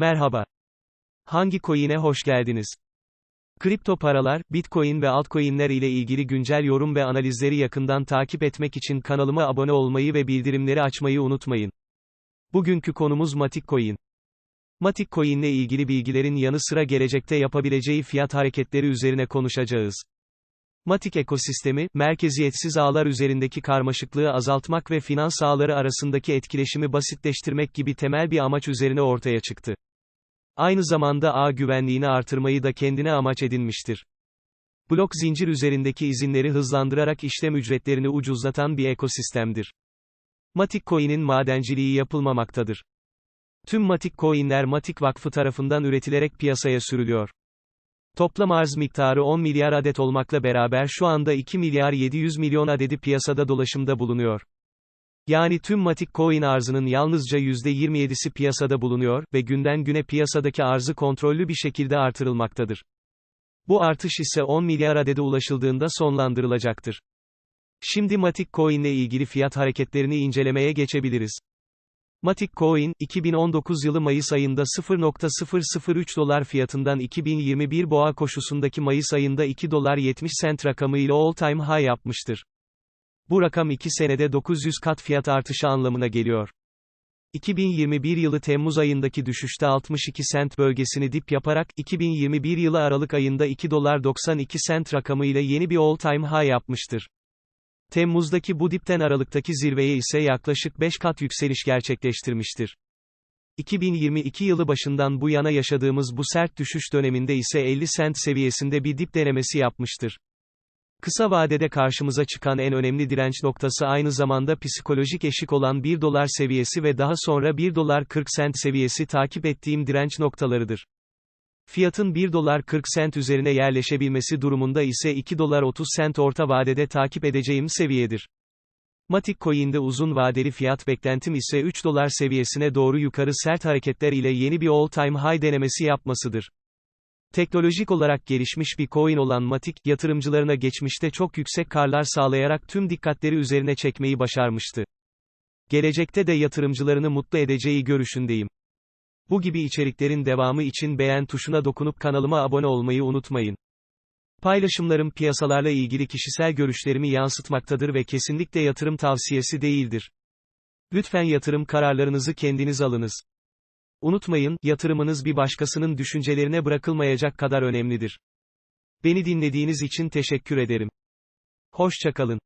Merhaba. Hangi coin'e hoş geldiniz? Kripto paralar, Bitcoin ve altcoin'ler ile ilgili güncel yorum ve analizleri yakından takip etmek için kanalıma abone olmayı ve bildirimleri açmayı unutmayın. Bugünkü konumuz Matic Coin. Matic Coin ile ilgili bilgilerin yanı sıra gelecekte yapabileceği fiyat hareketleri üzerine konuşacağız. Matic ekosistemi, merkeziyetsiz ağlar üzerindeki karmaşıklığı azaltmak ve finans ağları arasındaki etkileşimi basitleştirmek gibi temel bir amaç üzerine ortaya çıktı. Aynı zamanda ağ güvenliğini artırmayı da kendine amaç edinmiştir. Blok zincir üzerindeki izinleri hızlandırarak işlem ücretlerini ucuzlatan bir ekosistemdir. Matic Coin'in madenciliği yapılmamaktadır. Tüm Matic Coin'ler Matic Vakfı tarafından üretilerek piyasaya sürülüyor. Toplam arz miktarı 10 milyar adet olmakla beraber şu anda 2 milyar 700 milyon adedi piyasada dolaşımda bulunuyor. Yani tüm Matic Coin arzının yalnızca %27'si piyasada bulunuyor ve günden güne piyasadaki arzı kontrollü bir şekilde artırılmaktadır. Bu artış ise 10 milyar adede ulaşıldığında sonlandırılacaktır. Şimdi Matic Coin ile ilgili fiyat hareketlerini incelemeye geçebiliriz. Matic Coin, 2019 yılı Mayıs ayında 0.003 dolar fiyatından 2021 boğa koşusundaki Mayıs ayında 2 dolar 70 sent rakamı ile all time high yapmıştır. Bu rakam 2 senede 900 kat fiyat artışı anlamına geliyor. 2021 yılı Temmuz ayındaki düşüşte 62 sent bölgesini dip yaparak, 2021 yılı Aralık ayında 2 dolar 92 sent rakamı ile yeni bir all time high yapmıştır. Temmuz'daki bu dipten Aralık'taki zirveye ise yaklaşık 5 kat yükseliş gerçekleştirmiştir. 2022 yılı başından bu yana yaşadığımız bu sert düşüş döneminde ise 50 sent seviyesinde bir dip denemesi yapmıştır. Kısa vadede karşımıza çıkan en önemli direnç noktası aynı zamanda psikolojik eşik olan 1 dolar seviyesi ve daha sonra 1 dolar 40 sent seviyesi takip ettiğim direnç noktalarıdır. Fiyatın 1 dolar 40 sent üzerine yerleşebilmesi durumunda ise 2 dolar 30 sent orta vadede takip edeceğim seviyedir. Matic Coin'de uzun vadeli fiyat beklentim ise 3 dolar seviyesine doğru yukarı sert hareketler ile yeni bir all-time high denemesi yapmasıdır. Teknolojik olarak gelişmiş bir coin olan Matic, yatırımcılarına geçmişte çok yüksek karlar sağlayarak tüm dikkatleri üzerine çekmeyi başarmıştı. Gelecekte de yatırımcılarını mutlu edeceği görüşündeyim. Bu gibi içeriklerin devamı için beğen tuşuna dokunup kanalıma abone olmayı unutmayın. Paylaşımlarım piyasalarla ilgili kişisel görüşlerimi yansıtmaktadır ve kesinlikle yatırım tavsiyesi değildir. Lütfen yatırım kararlarınızı kendiniz alınız. Unutmayın, yatırımınız bir başkasının düşüncelerine bırakılmayacak kadar önemlidir. Beni dinlediğiniz için teşekkür ederim. Hoşçakalın.